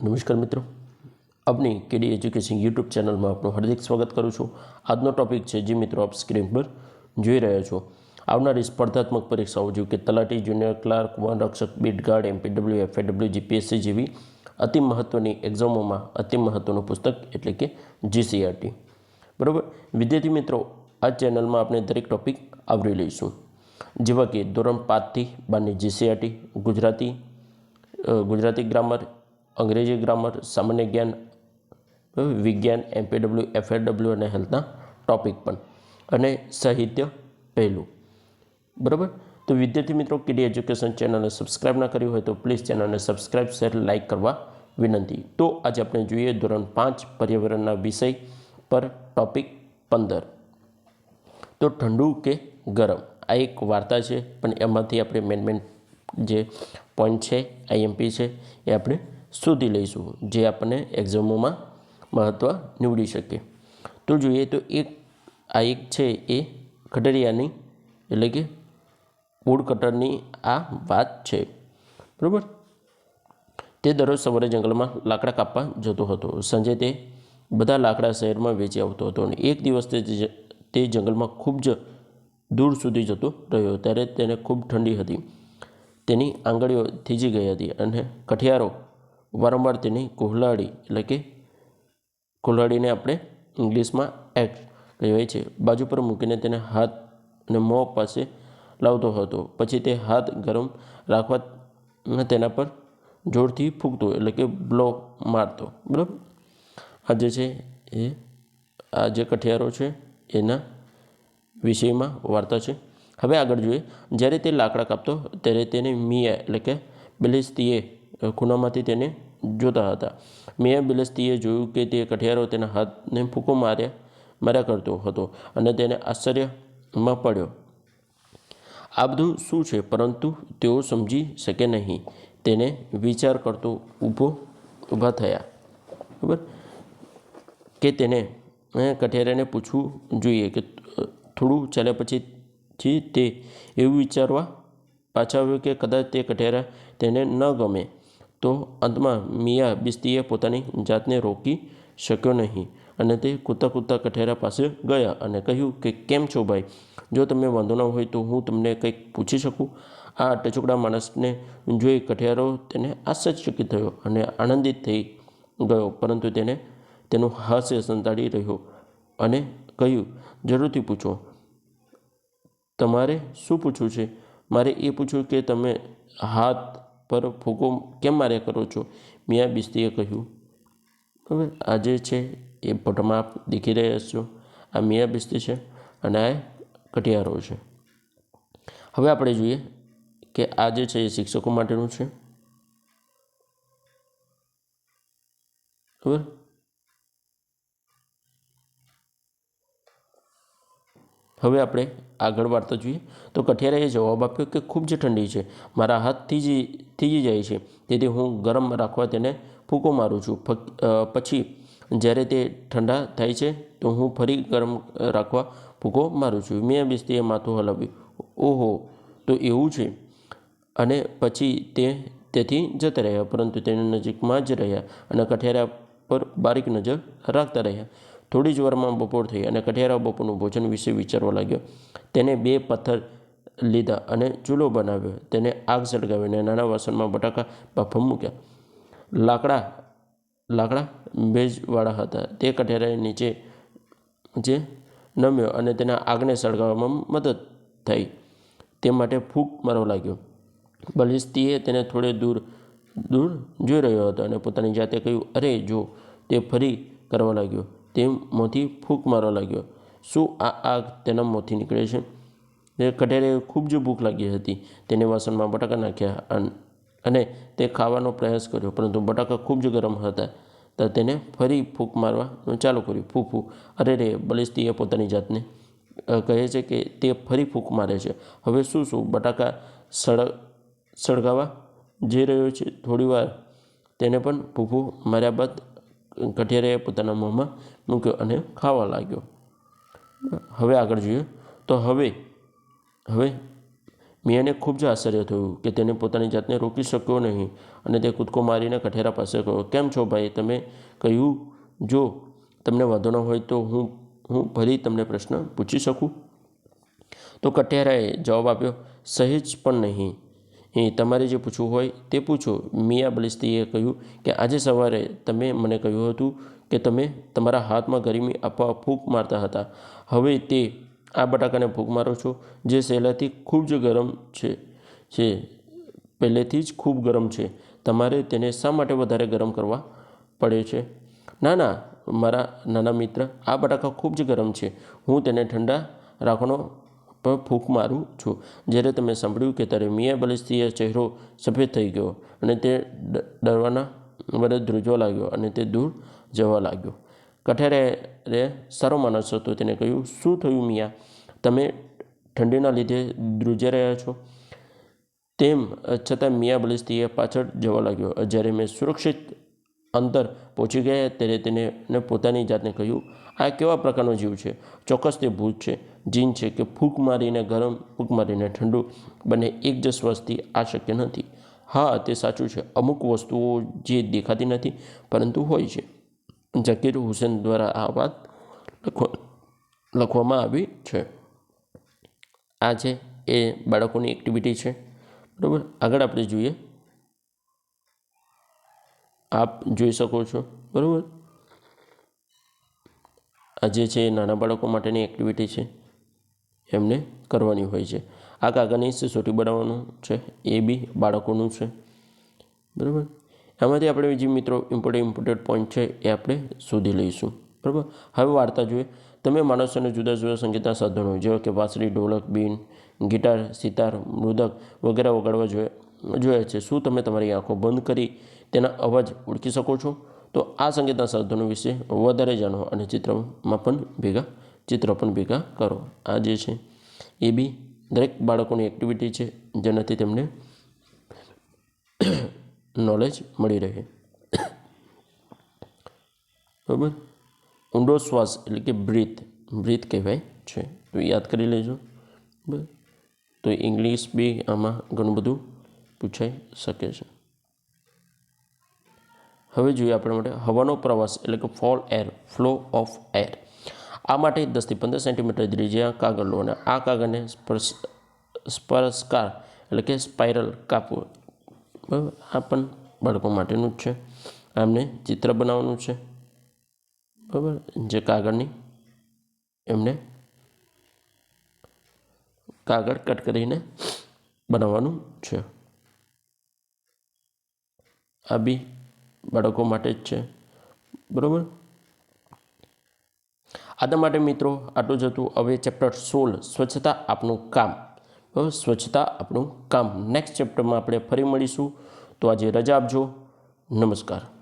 નમસ્કાર મિત્રો. આપની કેડી એજ્યુકેશન યુટ્યુબ ચેનલમાં આપનું હાર્દિક સ્વાગત કરું છું. આજનો ટોપિક છે જે મિત્રો આપ સ્ક્રીન પર જોઈ રહ્યા છો. આવનારી સ્પર્ધાત્મક પરીક્ષાઓ જેવી કે તલાટી જુનિયર ક્લાર્ક, વન રક્ષક, beat guard, MPW FAW GPSC જેવી અતિ મહત્ત્વની એક્ઝામોમાં અતિ મહત્ત્વનું પુસ્તક એટલે કે જીસીઆરટી. બરાબર? વિદ્યાર્થી મિત્રો, આ ચેનલમાં આપણે દરેક ટોપિક આવરી લઈશું. જેવા કે ધોરણ પાંચથી બારની જીસીઆરટી, ગુજરાતી ગુજરાતી ગ્રામર અંગ્રેજી ગ્રામર, સામાન્ય જ્ઞાન? વિજ્ઞાન, એમપીડબ્લ્યુ એફએડબ્લ્યુ અને હેલ્થના ટોપિક પણ. અને સાહિત્ય પહેલું. બરાબર? તો વિદ્યાર્થી મિત્રો, કેડી એજ્યુકેશન ચેનલને સબસ્ક્રાઇબ ના કરી હોય તો પ્લીઝ ચેનલને સબસ્ક્રાઇબ, શેર, લાઇક કરવા વિનંતી. તો આજે આપણે જોઈએ ધોરણ પાંચ, પર્યાવરણના વિષય પર ટોપિક પંદર. તો ઠંડુ કે ગરમ? આ એક વાર્તા છે, પણ એમાંથી આપણે મેન મેન જે પોઈન્ટ છે આઈએમપી છે, એ આપણે શોધી લઈશું જે આપણને એક્ઝામોમાં મહત્ત્વ નીવડી શકે. તો જોઈએ તો એક, આ એક છે એ ખટરિયાની એટલે કે વુડ કટરની આ વાત છે. બરાબર? તે દરરોજ સવારે જંગલમાં લાકડા કાપવા જતો હતો. સાંજે તે બધા લાકડા શહેરમાં વેચી આવતો હતો અને એક દિવસ તે જંગલમાં ખૂબ જ દૂર સુધી જતો રહ્યો. ત્યારે તેને ખૂબ ઠંડી હતી. તેની આંગળીઓ થીજી ગઈ હતી અને કઠિયારો વારંવાર તેની કોહલાડી, એટલે કે કોહલાડીને આપણે ઇંગ્લિશમાં એક્ટ કહેવાય છે. બાજુ પર મૂકીને તેને હાથ અને મોં પાસે લાવતો હતો. પછી તે હાથ ગરમ રાખવા તેના પર જોરથી ફૂંકતો, એટલે કે બ્લો મારતો. બરાબર? આ જે છે એ, આ જે કઠિયારો છે એના વિષયમાં વાર્તા છે. હવે આગળ જોઈએ. જ્યારે તે લાકડા કાપતો, ત્યારે તેને મિયા, એટલે કે બિલિસ્તીએ ખૂણામાંથી તેને જોતા હતા. મિયા બિલસ્તીએ જોયું કે તે કઠિયારો તેના હાથને ફૂંકો માર્યા માર્યા કરતો હતો અને તેને આશ્ચર્યમાં પડ્યો. આ બધું શું છે? પરંતુ તેઓ સમજી શકે નહીં. તેને વિચાર કરતો ઊભો, ઊભા થયા. બરાબર? કે તેને કઠિયારાને પૂછવું જોઈએ કે થોડું ચાલ્યા પછીથી તે એવું વિચારવા પાછા આવ્યો કે કદાચ તે કઠિયારા તેને ન ગમે. તો અંતમાં મિયા બિસ્તીએ પોતાની જાતને રોકી શક્યો નહીં અને તે કૂદતા કૂદતા કઠેરા પાસે ગયા અને કહ્યું કે, કેમ છો ભાઈ? જો તમને વાંધો ન હોય તો હું તમને કંઈક પૂછી શકું. આ ટચુકડા માણસને જોઈ કઠિયારો તેને આશ્ચર્યચકિત થયો અને આનંદિત થઈ ગયો, પરંતુ તેને તેનું હાસ્ય સંતાડી રહ્યો અને કહ્યું, જરૂરથી પૂછો, તમારે શું પૂછવું છે? મારે એ પૂછવું કે તમે હાથ પર ફૂકો કેમ માર્યા કરો છો? મિયા બિસ્તીએ કહ્યું બરાબર આ જે છે એ ફોટોમાં આપ દેખી રહ્યા છો. આ મિયા બિસ્તી છે અને આ કટિયારો છે. હવે આપણે જોઈએ કે આ જે છે એ શિક્ષકો માટેનું છે. બરાબર હવે આપણે આગળ વાર્તા જોઈએ. તો કઠિયારાએ જવાબ આપ્યો કે ખૂબ જ ઠંડી છે. મારા હાથ થીજી થીજી જાય છે. તેથી હું ગરમ રાખવા તેને ફૂંકો મારું છું. પછી જ્યારે તે ઠંડા થાય છે, તો હું ફરી ગરમ રાખવા ફૂંકો મારું છું. મેં બિસ્તીએ માથું હલાવ્યું. ઓહો, તો એવું છે. અને પછી તે તેથી જતા રહ્યા, પરંતુ તેની નજીકમાં જ રહ્યા અને કઠિયારા પર બારીક નજર રાખતા રહ્યા. થોડી જ વારમાં બપોર થઈ અને કઠિયારા બપોરનું ભોજન વિશે વિચારવા લાગ્યો. તેને બે પથ્થર લીધા અને ચૂલો બનાવ્યો. તેને આગ સળગાવીને નાના વાસણમાં બટાકા બાફમ મૂક્યા. લાકડા લાકડા ભેજવાળા હતા. તે કઠેરાએ નીચે જે નમ્યો અને તેના આગને સળગાવવામાં મદદ થઈ. તે માટે ફૂંક મારવા લાગ્યો. બલિસ્તીએ તેને થોડે દૂર દૂર જોઈ રહ્યો હતો અને પોતાની જાતે કહ્યું, અરે, જો. તે ફરી કરવા લાગ્યો. તે મોંથી ફૂંક મારવા લાગ્યો. શું આ આગ તેના મોંથી નીકળે છે? તે કઢેરે ખૂબ જ ભૂખ લાગી હતી. તેને વાસણમાં બટાકા નાખ્યા અને તે ખાવાનો પ્રયાસ કર્યો, પરંતુ બટાકા ખૂબ જ ગરમ હતા. તો તેને ફરી ફૂંક મારવાનું ચાલુ કર્યું. ફૂ ફૂ. અરે રે બલિસ્તીએ પોતાની જાતને કહે છે કે તે ફરી ફૂંક મારે છે. હવે શું શું? બટાકા સળ, સળગાવા જઈ રહ્યો છે? થોડીવાર તેને પણ ફૂફૂ માર્યા બાદ કઠિયારાએ પોતાના મોંમાં મૂક્યો અને ખાવા લાગ્યો. હવે આગળ જોઈએ. તો હવે હવે મિયાને ખૂબ જ આશ્ચર્ય થયું કે તેને પોતાની જાતને રોકી શક્યો નહીં અને તે કૂદકો મારીને કઠેરા પાસે કહ્યો કેમ છો ભાઈ? તમે કહ્યું, જો તમને વાંધો ન હોય તો હું હું ફરી તમને પ્રશ્ન પૂછી શકું? તો કઠિયારાએ જવાબ આપ્યો, સહેજ પણ નહીં. તમારે જે પૂછવું હોય તે પૂછો. મિયા બલિસ્તીએ કહ્યું કે આજે સવારે તમે મને કહ્યું હતું કે તમે તમારા હાથમાં ગરમી આપવા ફૂંક મારતા હતા. હવે તે આ બટાકાને ફૂંક મારો છો, જે સહેલાથી ખૂબ જ ગરમ છે છે પહેલેથી જ ખૂબ ગરમ છે. તમારે તેને શા માટે વધારે ગરમ કરવા પડે છે? ના ના, મારા નાના મિત્ર, આ બટાકા ખૂબ જ ગરમ છે. હું તેને ઠંડા રાખવાનો પર ફૂંક મારું છું. જ્યારે તમે સાંભળ્યું કે ત્યારે મિયા બલિસ્તીએ ચહેરો સફેદ થઈ ગયો અને તે ડરવાના વડે ધ્રુજવા લાગ્યો અને તે દૂર જવા લાગ્યો. કઠેરે સારો માણસ હતો. તેને કહ્યું, શું થયું મિયા? તમે ઠંડીના લીધે ધ્રુજી રહ્યા છો? તેમ છતાં મિયા બલિસ્તીએ પાછળ જવા લાગ્યો. જ્યારે મેં સુરક્ષિત અંતર પહોંચી ગયા ત્યારે તેને પોતાની જાતને કહ્યું આ કેવા પ્રકારનો જીવ છે? ચોક્કસ તે ભૂત છે, જીન છે કે ફૂંક મારીને, ગરમ ફૂંક મારીને, ઠંડુ બંને એક જ શ્વાસથી આ શક્ય નથી. હા, તે સાચું છે. અમુક વસ્તુઓ જે દેખાતી નથી, પરંતુ હોય છે. ઝકીર હુસેન દ્વારા આ વાત લખવા લખવામાં આવી છે. આ છે એ બાળકોની એક્ટિવિટી છે, બરાબર? આગળ આપણે જોઈએ. આપ જોઈ શકો છો, બરાબર? આ જે છે એ નાના બાળકો માટેની એક્ટિવિટી છે, એમને કરવાની હોય છે. આ કાગળની સિસોટી બનાવવાનું છે, એ બી બાળકોનું છે. બરાબર? એમાંથી આપણે જે મિત્રો ઇમ્પોર્ટન્ટ ઇમ્પોર્ટન્ટ પોઈન્ટ છે એ આપણે શોધી લઈશું. બરાબર? હવે વાર્તા જોઈએ. તમે માણસોને જુદા જુદા સંગીતના સાધનો જેવા કે વાંસળી, ઢોલક બીન ગિટાર, સિતાર મૃદક વગેરે વગાડવા જોયા જોયા છે. શું તમે તમારી આંખો બંધ કરી તેના અવાજ ઓળખી શકો છો? તો આ સંગીતના સાધનો વિશે વધારે જાણો અને ચિત્રમાં પણ ભેગા, ચિત્ર પણ ભેગા કરો. આ જે છે, એ બી દરેક બાળકોની એક્ટિવિટી છે, જેનાથી તેમને નોલેજ મળી રહે. બરાબર? ઊંડો શ્વાસ એટલે કે બ્રીથ બ્રીથ કહેવાય છે. તો યાદ કરી લેજો. બરાબર? તો ઇંગ્લિશ બી આમાં ઘણું બધું પૂછાઈ શકે છે. હવે જોઈએ આપણે માટે હવાનો પ્રવાસ એટલે કે fall air flow of air આ માટે દસથી પંદર સેન્ટીમીટર ત્રિજ્યા કાગળ લો અને આ કાગળને સ્પર્શ સ્પર્શકાર એટલે કે સ્પાઇરલ કાપવું બરાબર? આ પણ બાળકો માટેનું જ છે. એમને ચિત્ર બનાવવાનું છે. બરાબર? જે કાગળની એમને કાગળ કટ કરીને બનાવવાનું છે. આ બી બાળકો માટે જ છે. બરાબર? આના માટે મિત્રો, આટલું જ હતું હવે ચેપ્ટર સોળ, સ્વચ્છતા આપનું કામ. બરાબર? સ્વચ્છતા આપણું કામ. નેક્સ્ટ ચેપ્ટરમાં આપણે ફરી મળીશું. તો આજે રજા આપજો. નમસ્કાર.